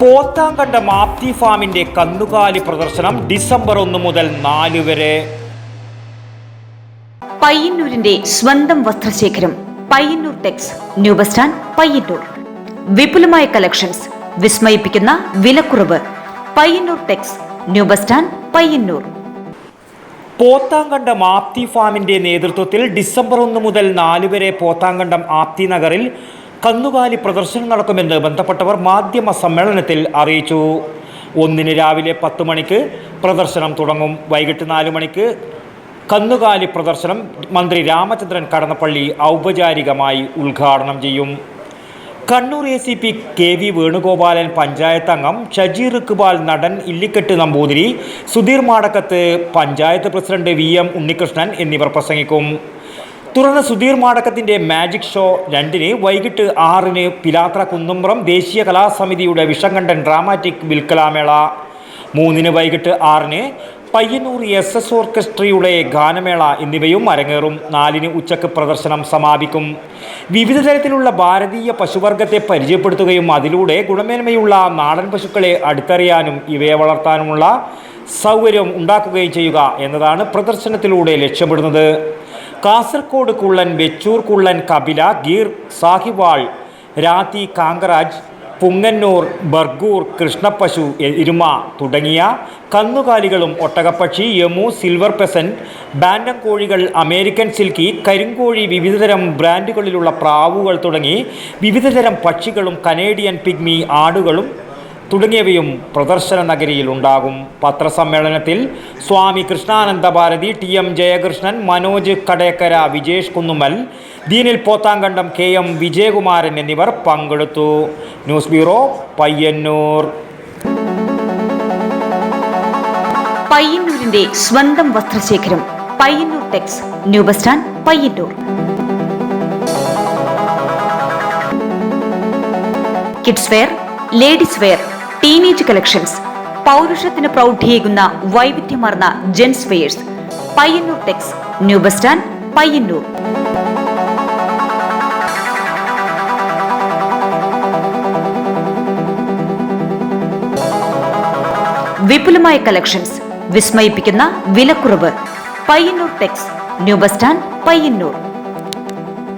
പോത്താങ്കണ്ട മാപ്തി ഫാമിന്റെ കന്നുകാലി പ്രദർശനം ഡിസംബർ ഒന്ന് മുതൽ നാല് വരെ. പയ്യന്നൂരിന്റെ സ്വന്തം വസ്ത്രശേഖരം Payyanur Tex new bus stand Payyanur. വിപുലമായ കളക്ഷൻസ് വിസ്മയിപ്പിക്കുന്ന വിലക്കുറവ് Payyanur Tex new bus stand Payyanur. Pothankandam ആപ്തി ഫാമിന്റെ നേതൃത്വത്തിൽ ഡിസംബർ ഒന്ന് മുതൽ നാല് വരെ പോത്താങ്കണ്ടം ആപ്തി നഗറിൽ കന്നുകാലി പ്രദർശനം നടക്കുമെന്ന് ബന്ധപ്പെട്ടവർ മാധ്യമ സമ്മേളനത്തിൽ അറിയിച്ചു. ഒന്നിന് രാവിലെ പത്ത് മണിക്ക് പ്രദർശനം തുടങ്ങും. വൈകിട്ട് നാല് മണിക്ക് കന്നുകാലി പ്രദർശനം മന്ത്രി രാമചന്ദ്രൻ കടന്നപ്പള്ളി ഔപചാരികമായി ഉദ്ഘാടനം ചെയ്യും. Kannur A C P K V Venugopalan panchayat അംഗം ഷജീർ ഇക്ബാൽ നടൻ Illikkettu Namboothiri Sudheer Madakkath panchayat president V M Unnikrishnan എന്നിവർ പ്രസംഗിക്കും. തുടർന്ന് സുധീർ മാടക്കത്തിന്റെ മാജിക് ഷോ രണ്ടിന് വൈകിട്ട് ആറിന് പിലാത്ര കുന്നുംപുറം ദേശീയ കലാസമിതിയുടെ വിഷംകണ്ഠൻ ഡ്രാമാറ്റിക് വിൽക്കലാമേള. മൂന്നിന് വൈകിട്ട് ആറിന് പയ്യന്നൂർ എസ് എസ് ഓർക്കസ്ട്രയുടെ ഗാനമേള എന്നിവയും അരങ്ങേറും. നാലിന് ഉച്ചയ്ക്ക് പ്രദർശനം സമാപിക്കും. വിവിധ തരത്തിലുള്ള ഭാരതീയ പശുവർഗത്തെ പരിചയപ്പെടുത്തുകയും അതിലൂടെ ഗുണമേന്മയുള്ള നാടൻ പശുക്കളെ അടുത്തറിയാനും ഇവയെ വളർത്താനുമുള്ള സൗകര്യം ഉണ്ടാക്കുകയും ചെയ്യുക എന്നതാണ് പ്രദർശനത്തിലൂടെ ലക്ഷ്യമിടുന്നത്. കാസർഗോഡ് കുള്ളൻ വെച്ചൂർ കുള്ളൻ കപില ഗീർ സാഹിവാൾ രാതി കാങ്കരാജ് പുങ്ങന്നൂർ ബർഗൂർ കൃഷ്ണപ്പശു ഇരുമ തുടങ്ങിയ കന്നുകാലികളും ഒട്ടകപ്പക്ഷി യമു സിൽവർ പെസന്റ് ബാൻഡം കോഴികൾ അമേരിക്കൻ സിൽക്കി കരിങ്കോഴി വിവിധതരം ബ്രാൻഡുകളിലുള്ള പ്രാവുകൾ തുടങ്ങി വിവിധതരം പക്ഷികളും കനേഡിയൻ പിഗ്മി ആടുകളും തുടങ്ങിയവയും പ്രദർശന നഗരിയിൽ ഉണ്ടാകും. പത്രസമ്മേളനത്തിൽ സ്വാമി കൃഷ്ണാനന്ദ ഭാരതി ടി എം ജയകൃഷ്ണൻ മനോജ് കടേക്കര വിജേഷ് കുന്നുമൽ ദീനിൽ പോത്താങ്കണ്ടം കെ എം വിജയകുമാരൻ എന്നിവർ പങ്കെടുത്തു. News bureau Payyanur. പയ്യന്നൂരിന്റെ സ്വന്തം വസ്ത്രശേഖരം Payyanur Tex new bus stand Payyanur. Kids wear ladies wear teenage collections പൗരുഷത്തിന് പ്രൗഢിയേകുന്ന വൈവിധ്യമാർന്ന gents wears Payyanur Tex new bus stand Payyanur. വിപുലമായ കളക്ഷൻസ് വിസ്മയിപ്പിക്കുന്ന വിലക്കുറവ്. Payyanur Tex new bus stand Payyanur.